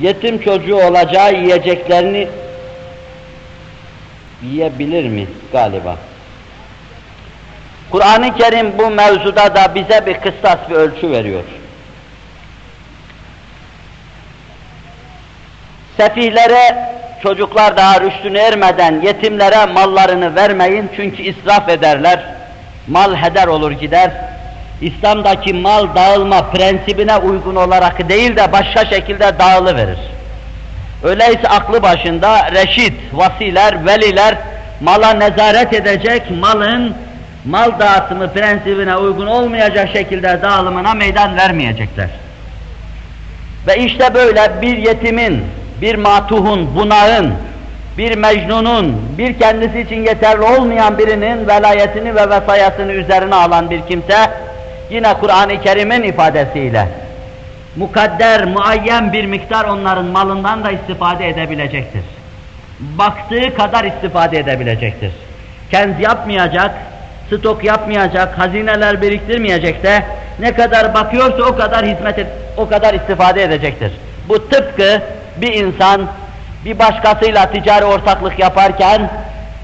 yetim çocuğu olacağı yiyeceklerini yiyebilir mi galiba? Kur'an-ı Kerim bu mevzuda da bize bir kıstas bir ölçü veriyor. Sefihlere, çocuklar daha rüştünü ermeden yetimlere mallarını vermeyin çünkü israf ederler. Mal heder olur gider. İslam'daki mal dağılma prensibine uygun olarak değil de başka şekilde dağılıverir. Öyleyse aklı başında reşit, vasiler, veliler mala nezaret edecek, malın mal dağıtımı prensibine uygun olmayacak şekilde dağılımına meydan vermeyecekler. Ve işte böyle bir yetimin, bir matuhun, bunağın, bir mecnunun, bir kendisi için yeterli olmayan birinin velayetini ve vesayasını üzerine alan bir kimse, yine Kur'an-ı Kerim'in ifadesiyle, mukadder, muayyen bir miktar onların malından da istifade edebilecektir. Baktığı kadar istifade edebilecektir. Kenz yapmayacak, stok yapmayacak, hazineler biriktirmeyecek de ne kadar bakıyorsa o kadar hizmet et, o kadar istifade edecektir. Bu tıpkı bir insan bir başkasıyla ticari ortaklık yaparken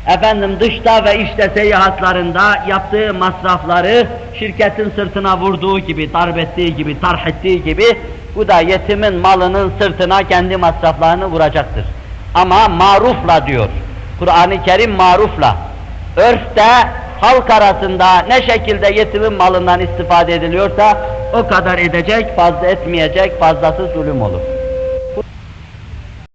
efendim dışta ve işte seyahatlarında yaptığı masrafları şirketin sırtına vurduğu gibi, darbettiği gibi, tarh ettiği gibi bu da yetimin malının sırtına kendi masraflarını vuracaktır. Ama marufla diyor. Kur'an-ı Kerim marufla. Örfte halk arasında ne şekilde yetimin malından istifade ediliyorsa o kadar edecek, fazla etmeyecek, fazlası zulüm olur.